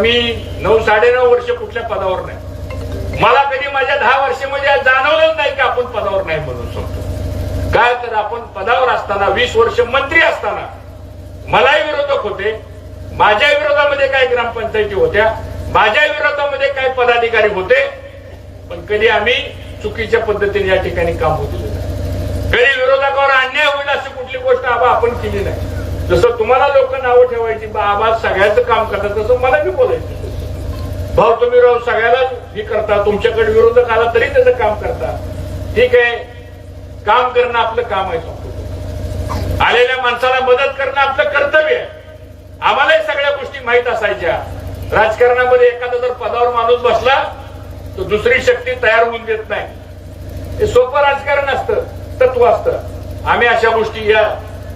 मी नऊ साडेनऊ वर्ष कुठल्या पदावर नाही. मला कधी माझ्या दहा वर्षामध्ये जाणवलंच नाही की आपण पदावर नाही म्हणून शकतो. काय तर आपण पदावर असताना वीस वर्ष मंत्री असताना मलाही विरोधक होते. माझ्या विरोधामध्ये काही ग्रामपंचायती होत्या? माझ्या विरोधामध्ये काही पदाधिकारी होते? पण कधी आम्ही चुकीच्या पद्धतीने या ठिकाणी काम होत कधी विरोधकावर अन्याय होईल अशी कुठली गोष्ट आपण केली नाही. जसं तुम्हाला लोक नावं ठेवायची बाबा सगळ्याचं काम करतात तसं मला बी बोलायचं. भाऊ तुम्ही राहून सगळ्याला हे करता तुमच्याकडे विरोधक आला तरी त्याचं काम करता. ठीक आहे. काम करणं आपलं काम आहे आलेल्या माणसाला मदत करणं आपलं कर्तव्य आहे. आम्हालाही सगळ्या गोष्टी माहीत असायच्या. राजकारणामध्ये एखादा जर पदावर माणूस बसला तर दुसरी शक्ती तयार होऊन देत नाही. हे सोपं राजकारण असतं तत्व असतं. आम्ही अशा गोष्टी या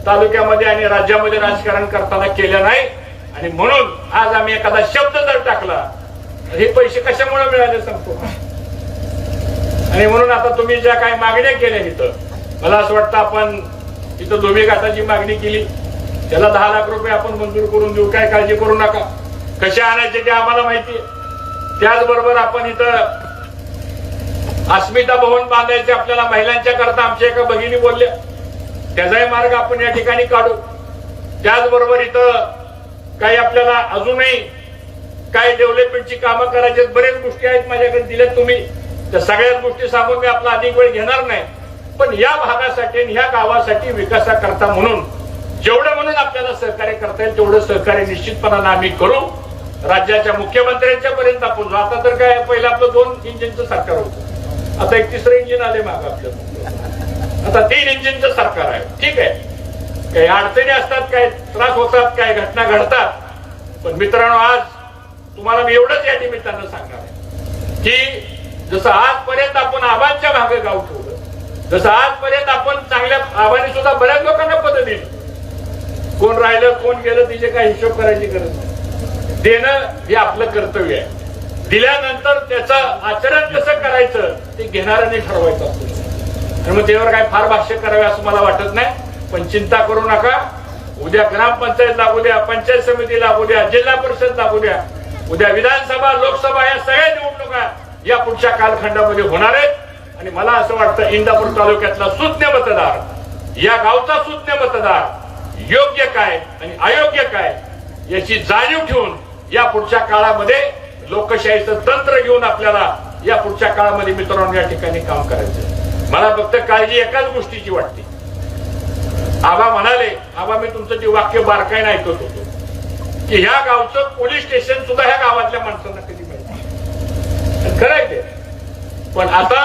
तालुक्यामध्ये आणि राज्यामध्ये राजकारण करताना केलं नाही. आणि म्हणून आज आम्ही एखादा शब्द जर टाकला हे पैसे कशामुळे मिळाले सांगतो आणि म्हणून आता तुम्ही ज्या काही मागण्या केल्या इथं मला असं वाटतं आपण इथं दोन्ही घाटाची मागणी केली. त्याला दहा लाख रुपये आपण मंजूर करून देऊ काय काळजी करू नका. कशा आणायचे ते आम्हाला माहिती आहे. त्याचबरोबर आपण इथं अस्मिता भवन बांधायचे आपल्याला महिलांच्या करता आमच्या एका बहिणी बोलल्या. त्याचाही मार्ग आपण या ठिकाणी काढू. त्याचबरोबर इथं काही आपल्याला अजूनही काही डेव्हलपमेंटची कामं करायची आहेत. बरेच गोष्टी आहेत माझ्याकडे दिल्यात तुम्ही. त्या सगळ्याच गोष्टी सांगून मी आपला अधिक वेळ घेणार नाही. पण या भागासाठी आणि ह्या गावासाठी विकासाकरता म्हणून जेवढं म्हणून आपल्याला सहकार्य करता येईल तेवढं सहकार्य निश्चितपणानं आम्ही करू. राज्याच्या मुख्यमंत्र्यांच्या पर्यंत आपण जाऊ. आता तर काय पहिलं आपलं दोन इंजिनचं सरकार होतं. आता एक तिसरं इंजिन आले माग आपलं. आता तीन इंजिनचं सरकार आहे. ठीक आहे. काही अडचणी असतात काय त्रास होतात काय घटना घडतात. पण मित्रांनो आज तुम्हाला मी एवढंच या निमित्तानं सांगणार आहे की जसं आजपर्यंत आपण आबांच्या मागे गाव ठेवलं जसं आजपर्यंत आपण चांगल्या आबाने सुद्धा बऱ्याच लोकांना पद दिली. कोण राहिलं कोण गेलं तिचे काय हिशोब करायची गरज नाही. देणं हे आपलं कर्तव्य आहे. दिल्यानंतर त्याचं आचरण कसं करायचं ते घेणाऱ्याने ठरवायचं असतं आणि मग त्यावर काय फार भाष्य करावे असं मला वाटत नाही. पण चिंता करू नका. उद्या ग्रामपंचायत लागू द्या पंचायत समिती लागू द्या जिल्हा परिषद लागू द्या. उद्या विधानसभा लोकसभा या सगळ्या निवडणुका या पुढच्या कालखंडामध्ये होणार आहेत. आणि मला असं वाटतं इंदापूर तालुक्यातला सुज्ञ मतदार या गावचा सुज्ञ मतदार योग्य काय आणि अयोग्य काय याची जाणीव ठेवून या पुढच्या काळामध्ये लोकशाहीचं तंत्र घेऊन आपल्याला या पुढच्या काळामध्ये मित्रांनो या ठिकाणी काम करायचं मला फक्त काळजी एकाच गोष्टीची वाटते. आबा म्हणाले आबा मी तुमचं ते वाक्य बारकाईने ऐकत होतो. की ह्या गावचं पोलीस स्टेशन सुद्धा ह्या गावातल्या माणसांना कधी माहिती आणि खरं आहे ते. पण आता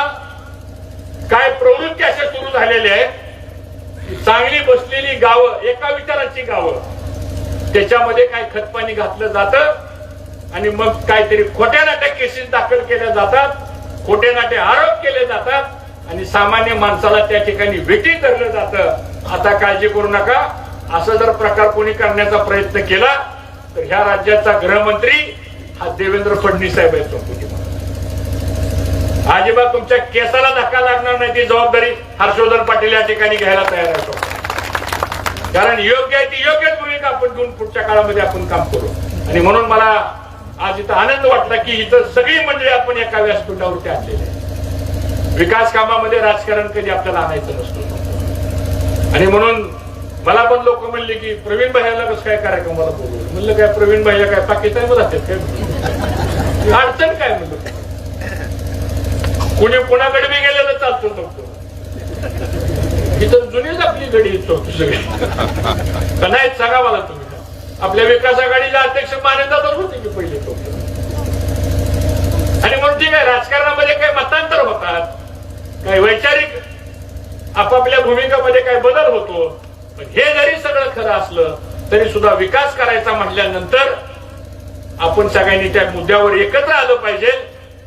काय प्रवृत्ती अशा सुरू झालेल्या आहेत चांगली बसलेली गावं एका विचाराची गावं त्याच्यामध्ये काय खतपाणी घातलं जातं आणि मग काहीतरी खोट्या नाट्या केसेस दाखल केल्या जातात खोटे नाटे आरोप केले जातात आणि सामान्य माणसाला त्या ठिकाणी वेटी धरलं जातं. आता काळजी करू नका. असं जर प्रकार कोणी करण्याचा प्रयत्न केला तर ह्या राज्याचा गृहमंत्री हा देवेंद्र फडणवीस साहेब आहेत अजिबात तुमच्या केसाला धक्का लागणार नाही ती जबाबदारी हर्षवर्धन पाटील या ठिकाणी घ्यायला तयार असतो कारण योग्य आहे ती योग्यच भूमिका आपण घेऊन पुढच्या काळामध्ये आपण काम करू. आणि म्हणून मला आज इथं आनंद वाटला की इथं सगळी मंडळी आपण एका व्यासपीठावरती आणलेली आहे विकास कामामध्ये राजकारण कधी आपल्याला आणायचं नसतं. आणि म्हणून मला पण लोक म्हणले की प्रवीण भाईला कसं काय कार्यक्रमाला बोलू? म्हणलं काय प्रवीण भाईला काय पाकिस्तान जातात काय? अडचण काय म्हणलं? कुणी कुणाकडे बी गेलेलं चालतो नव्हतं इथं जुनीच आपली गडी येतो सगळी. नाही सांगा मला तुम्ही. आपल्या विकास आघाडीला अध्यक्ष मान्यता होते की पहिले तो आणि म्हणून ठीक आहे राजकारणामध्ये काही मतांतर होतात काही वैचारिक आपापल्या भूमिकामध्ये काय बदल होतो? पण हे जरी सगळं खरं असलं तरी सुद्धा विकास करायचा म्हटल्यानंतर आपण सगळ्यांनी त्या मुद्द्यावर एकत्र आलं पाहिजे.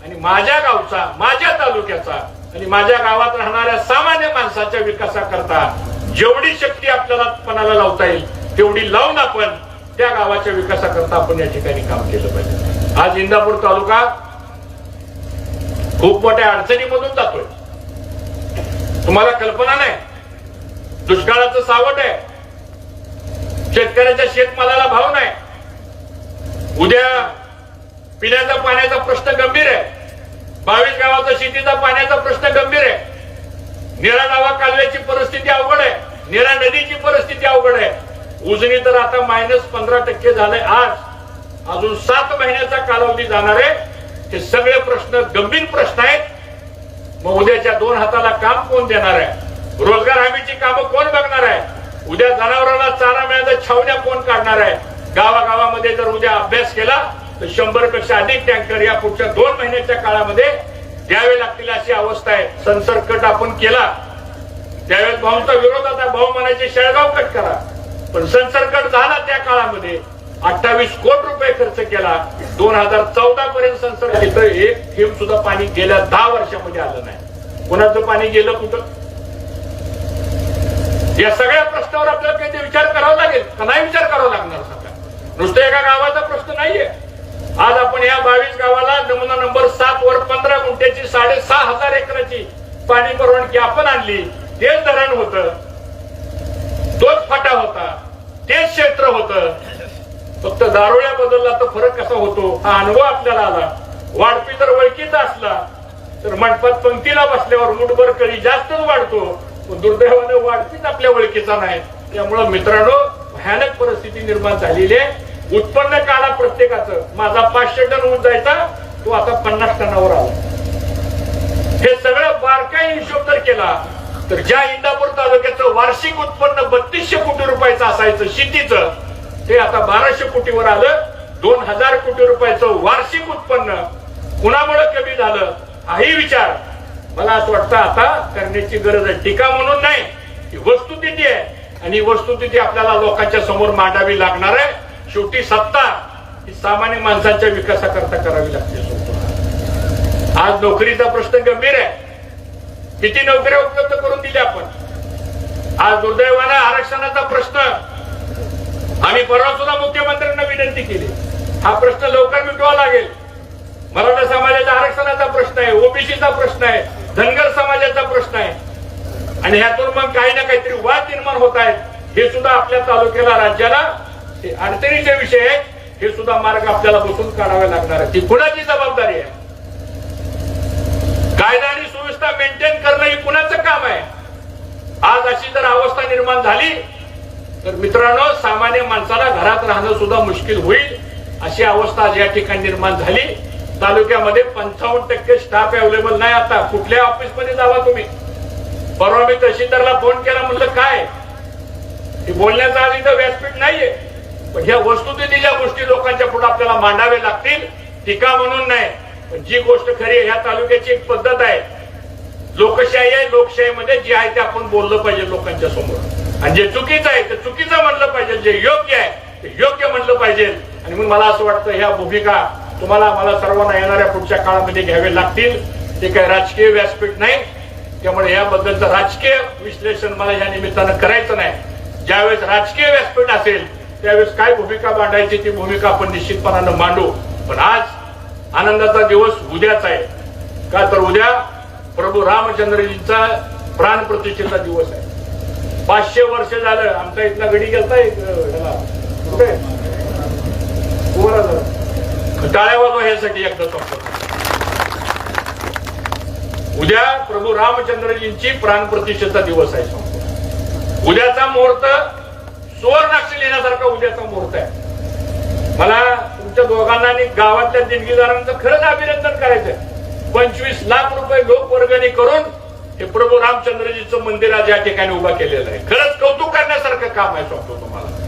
आणि माझ्या गावचा माझ्या तालुक्याचा आणि माझ्या गावात राहणाऱ्या सामान्य माणसाच्या विकासाकरता जेवढी शक्ती आपल्याला पणाला लावता येईल तेवढी लावून आपण त्या गावाच्या विकासाकरता आपण या ठिकाणी काम केलं पाहिजे. आज इंदापूर तालुका खूप मोठ्या अडचणीमधून जातोय. तुम्हाला कल्पना नाही? दुष्काळाचं सावट आहे. शेतकऱ्याच्या शेतमालाला भाव नाही. उद्या पिण्याचा पाण्याचा प्रश्न गंभीर आहे. बावीस गावाचा शेतीचा पाण्याचा प्रश्न गंभीर आहे. निळा नावा कालव्याची परिस्थिती अवघड आहे. निळा नदीची परिस्थिती अवघड आहे. उजनी तर आता मायनस पंधरा टक्के झालंय आज. अजून सात महिन्याचा कालावधी जाणार आहे. हे सगळे प्रश्न गंभीर प्रश्न आहेत. मग उद्याच्या दोन हाताला काम कोण देणार आहे? रोजगार हमीची कामं कोण बघणार आहे? उद्या जनावरांना चारा मिळायचा छावण्या कोण काढणार आहे? गावागावामध्ये जर उद्या अभ्यास केला तर शंभरपेक्षा अधिक टँकर या पुढच्या दोन महिन्याच्या काळामध्ये द्यावे लागतील अशी अवस्था आहे. संसर्ग आपण केला. त्यावेळेस भाऊंचा विरोध आता भाऊ म्हणायचे शेळगाव कट करा. पण संसर्ग झाला त्या काळामध्ये. अठ्ठावीस कोटी रुपये खर्च केला. दोन हजार चौदा पर्यंत संसर्ग एक थेंब सुद्धा पाणी गेल्या दहा वर्षामध्ये आलं नाही. कोणाचं पाणी गेलं कुठं? या सगळ्या प्रश्नावर आपल्याला काहीतरी विचार करावा लागेल का नाही विचार करावा लागणार सगळा नुसतं एका गावाचा प्रश्न नाहीये. आज आपण या बावीस गावाला नमुना नंबर सात वर पंधरा गुंठ्याची साडेसहा हजार एकराची पाणी परवानगी आपण आणली. तेच धरण होत. तोच फाटा होता. तेच क्षेत्र होत. फक्त दारोळ्या बदलला तर फरक कसा होतो? हा अनुभव आपल्याला आला. वाढपी जर वळखीचा असला तर मंडपात पंक्तीला बसल्यावर मुठभर कळी जास्तच वाढतो. दुर्दैवाने वाढतीच आपल्या ओळखीचा नाही. त्यामुळं मित्रांनो भयानक परिस्थिती निर्माण झालेली आहे. उत्पन्न काढा प्रत्येकाचं. माझा पाचशे टन होऊन जायचा तो आता पन्नास टनावर आला. हे सगळं बारकाई हिशोब जर केला तर ज्या इंदापूर तालुक्याचं वार्षिक उत्पन्न बत्तीसशे कोटी रुपयाचं असायचं शेतीचं ते आता बाराशे कोटीवर आलं. दोन हजार कोटी रुपयाचं वार्षिक उत्पन्न कुणामुळे कमी झालं? हाही विचार. मला असं वाटतं आता करण्याची गरज आहे. टीका म्हणून नाही ही वस्तुस्थिती आहे. आणि ही वस्तुस्थिती आपल्याला लोकांच्या समोर मांडावी लागणार आहे. शेवटी सत्ता ही सामान्य माणसांच्या विकासाकरता करावी लागते. आज नोकरीचा प्रश्न गंभीर आहे. किती नोकऱ्या उपलब्ध करून दिल्या आपण? आज दुर्दैवानं आरक्षणाचा प्रश्न. आम्ही परवा सुद्धा मुख्यमंत्र्यांना विनंती केली. हा प्रश्न लवकर मिटवा लागेल. मराठा समाजाच्या आरक्षणाचा प्रश्न आहे ओबीसीचा प्रश्न आहे. धनगर समाजाचा प्रश्न आहे. आणि ह्यातून मग काही ना काहीतरी वाद निर्माण होत आहेत. हे सुद्धा आपल्या तालुक्याला राज्याला हे अडचणीचे विषय आहेत. हे सुद्धा मार्ग आपल्याला बसून काढावे लागणार आहे ती कुणाची जबाबदारी आहे? कायदा आणि सुव्यवस्था मेंटेन करणं हे कुणाचं काम आहे? आज अशी जर अवस्था निर्माण झाली तर मित्रांनो सामान्य माणसाला घरात राहणं सुद्धा मुश्किल होईल. अशी अवस्था आज या ठिकाणी निर्माण झाली. तालुक्यामध्ये पंचावन्न टक्के स्टाफ अवेलेबल नाही आता. कुठल्या ऑफिसमध्ये जावा तुम्ही? परवा मी तहसीलदारला फोन केला म्हणलं काय? बोलण्याचा आज इथं व्यासपीठ नाहीये. पण ह्या वस्तुस्थितीच्या गोष्टी लोकांच्या पुढे आपल्याला मांडावे लागतील टीका म्हणून नाही. पण जी गोष्ट खरी आहे ह्या तालुक्याची एक पद्धत आहे. लोकशाही आहे लोकशाहीमध्ये जे आहे ते आपण बोललं पाहिजे लोकांच्या समोर. आणि जे चुकीचं आहे ते चुकीचं म्हणलं पाहिजे. जे योग्य आहे ते योग्य म्हणलं पाहिजे. आणि मग मला असं वाटतं ह्या भूमिका तुम्हाला मला सर्वांना येणाऱ्या पुढच्या काळामध्ये घ्यावे लागतील. ते काही राजकीय व्यासपीठ नाही. त्यामुळे याबद्दलचं राजकीय विश्लेषण मला या निमित्तानं करायचं नाही. ज्यावेळेस राजकीय व्यासपीठ असेल त्यावेळेस काय भूमिका मांडायची ती भूमिका आपण निश्चितपणानं मांडू. पण आज आनंदाचा दिवस उद्याच आहे. का तर उद्या प्रभू रामचंद्रजींचा प्राण प्रतिष्ठेचा दिवस आहे. पाचशे वर्ष झालं. आमचा इथला गडी गेलता एक, कुठे? टाळ्या वाजवा यासाठी एकदा उद्या प्रभू रामचंद्रजींची प्राणप्रतिष्ठेचा दिवस आहे उद्याचा मुहूर्त सुवर्णाक्षी लिहिण्यासारखा उद्याचा मुहूर्त आहे. मला तुमच्या दोघांना आणि गावातल्या देणगीदारांचं खरंच अभिनंदन करायचंय. पंचवीस लाख रुपये लोकवर्गणी करून हे प्रभू रामचंद्रजीचं मंदिर आज या ठिकाणी उभा केलेलं आहे. खरंच कौतुक करण्यासारखं काम आहे सांगतो तुम्हाला.